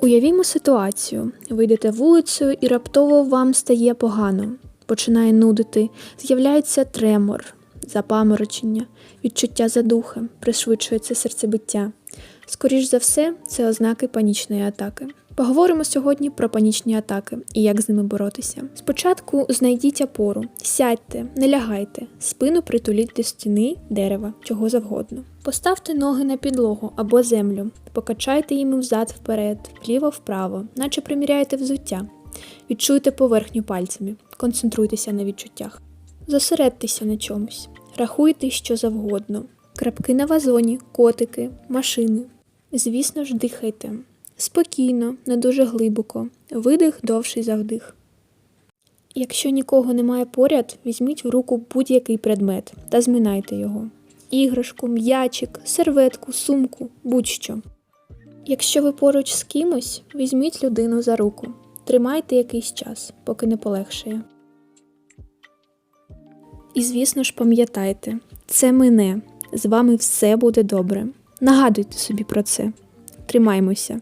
Уявімо ситуацію: ви йдете вулицею і раптово вам стає погано, починає нудити, з'являється тремор, запаморочення, відчуття задухи, пришвидшується серцебиття. Скоріш за все, це ознаки панічної атаки. Поговоримо сьогодні про панічні атаки і як з ними боротися. Спочатку знайдіть опору, сядьте, не лягайте, спину притуліть до стіни, дерева, чого завгодно. Поставте ноги на підлогу або землю, покачайте їми взад вперед, вліво вправо, наче приміряєте взуття. Відчуйте поверхню пальцями, концентруйтеся на відчуттях. Зосередьтеся на чомусь, рахуйте що завгодно. Крапки на вазоні, котики, машини. Звісно ж, дихайте. Спокійно, не дуже глибоко. Видих довший за вдих. Якщо нікого немає поряд, візьміть в руку будь-який предмет та зминайте його. Іграшку, м'ячик, серветку, сумку, будь-що. Якщо ви поруч з кимось, візьміть людину за руку. Тримайте якийсь час, поки не полегшає. І звісно ж, пам'ятайте, це мине. З вами все буде добре. Нагадуйте собі про це. Тримаймося.